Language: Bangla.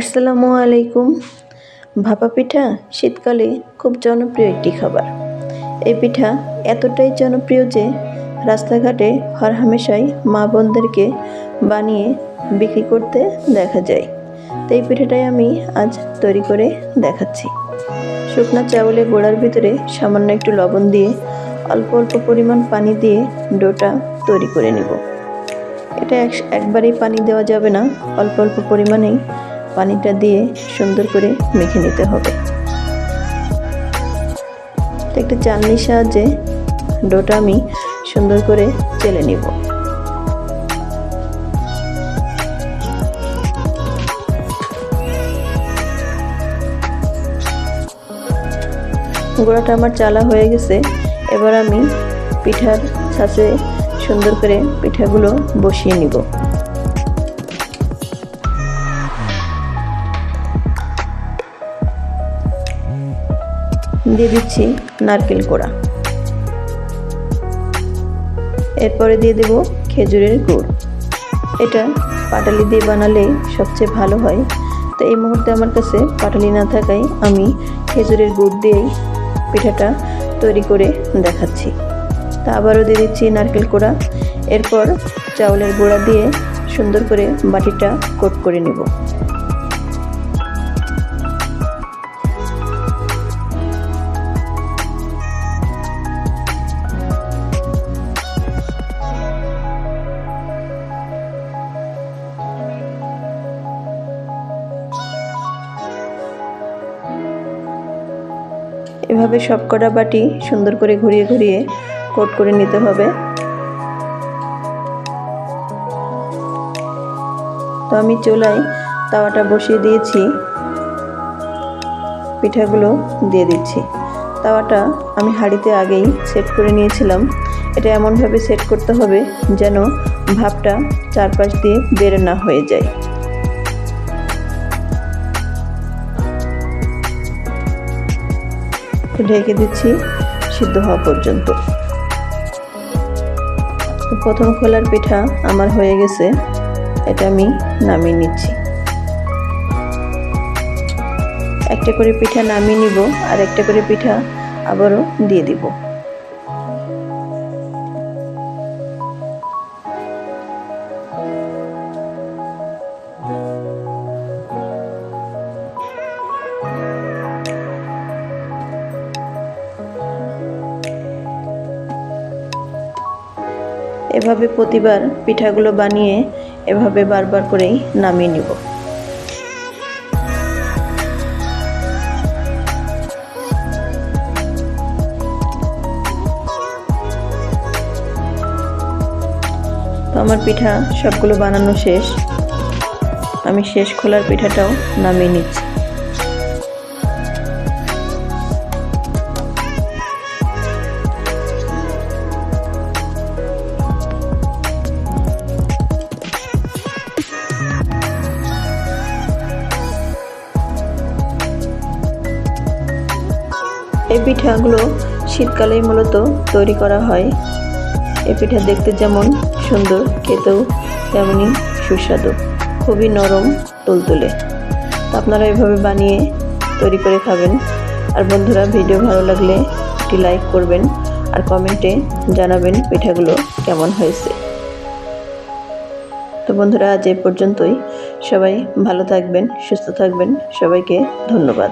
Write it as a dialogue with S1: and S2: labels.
S1: আসসালামু আলাইকুম। ভাপা পিঠা শীতকালে খুব জনপ্রিয় একটি খাবার। এই পিঠা এতটাই জনপ্রিয় যে রাস্তাঘাটে হরহামেশাই মা বোনদেরকে বানিয়ে বিক্রি করতে দেখা যায়। তো এই পিঠাটাই আমি আজ তৈরি করে দেখাচ্ছি। শুকনো চাউলের গোড়ার ভিতরে সামান্য একটু লবণ দিয়ে অল্প অল্প পরিমাণ পানি দিয়ে ডোটা তৈরি করে নেব। এটা এক একবারেই পানি দেওয়া যাবে না, অল্প অল্প পরিমাণেই পানিটা দিয়ে সুন্দর করে মেখে নিতে হবে। একটা চালনির সাহায্যে ডোটা আমি সুন্দর করে চেলে নিব। গোড়াটা আমার চালা হয়ে গেছে। এবার আমি পিঠার ছাঁচে সুন্দর করে পিঠাগুলো বসিয়ে নিব। দিয়ে দিচ্ছি নারকেল কোড়া। এরপরে দিয়ে দেব খেজুরের গুড়। এটা পাটালি দিয়ে বানালে সবচেয়ে ভালো হয়। তো এই মুহূর্তে আমার কাছে পাটালি না থাকায় আমি খেজুরের গুড় দিয়েই পিঠাটা তৈরি করে দেখাচ্ছি। তা আবারও দিয়ে দিচ্ছি নারকেল কোড়া। এরপর চাউলের গুঁড়া দিয়ে সুন্দর করে বাটিটা কোট করে নেব। এভাবে সব কটা বাটি সুন্দর করে ঘুরিয়ে ঘুরিয়ে কোট করে নিতে হবে। তো আমি চুলায় তাওয়াটা বসিয়ে দিয়েছি। পিঠাগুলো দিয়ে দিচ্ছি। তাওয়াটা আমি হাঁড়িতে আগেই সেট করে নিয়েছিলাম। এটা এমনভাবে সেট করতে হবে যেন ভাবটা চারপাশ দিয়ে বের না হয়ে যায়। ঢেকে দিচ্ছি সিদ্ধ হওয়া পর্যন্ত। প্রথম খোলার পিঠা আমার হয়ে গেছে, এটা আমি নামিয়ে নিচ্ছি। একটা করে পিঠা নামিয়ে নিব আর একটা করে পিঠা আবারও দিয়ে দিব। এভাবে প্রতিবার পিঠাগুলো বানিয়ে এভাবে বারবার করেই নামিয়ে নিব। তো আমার পিঠা সবগুলো বানানো শেষ। আমি শেষ খোলার পিঠাটাও নামিয়ে নিচ্ছি। এই পিঠাগুলো শীতকালেই মূলত তৈরি করা হয়। এই পিঠা দেখতে যেমন সুন্দর, খেতেও তেমনই সুস্বাদু, খুবই নরম, তুলতুলে। আপনারা এভাবে বানিয়ে তৈরি করে খাবেন। আর বন্ধুরা, ভিডিও ভালো লাগলে একটি লাইক করবেন আর কমেন্টে জানাবেন পিঠাগুলো কেমন হয়েছে। তো বন্ধুরা, আজ এ পর্যন্তই। সবাই ভালো থাকবেন, সুস্থ থাকবেন। সবাইকে ধন্যবাদ।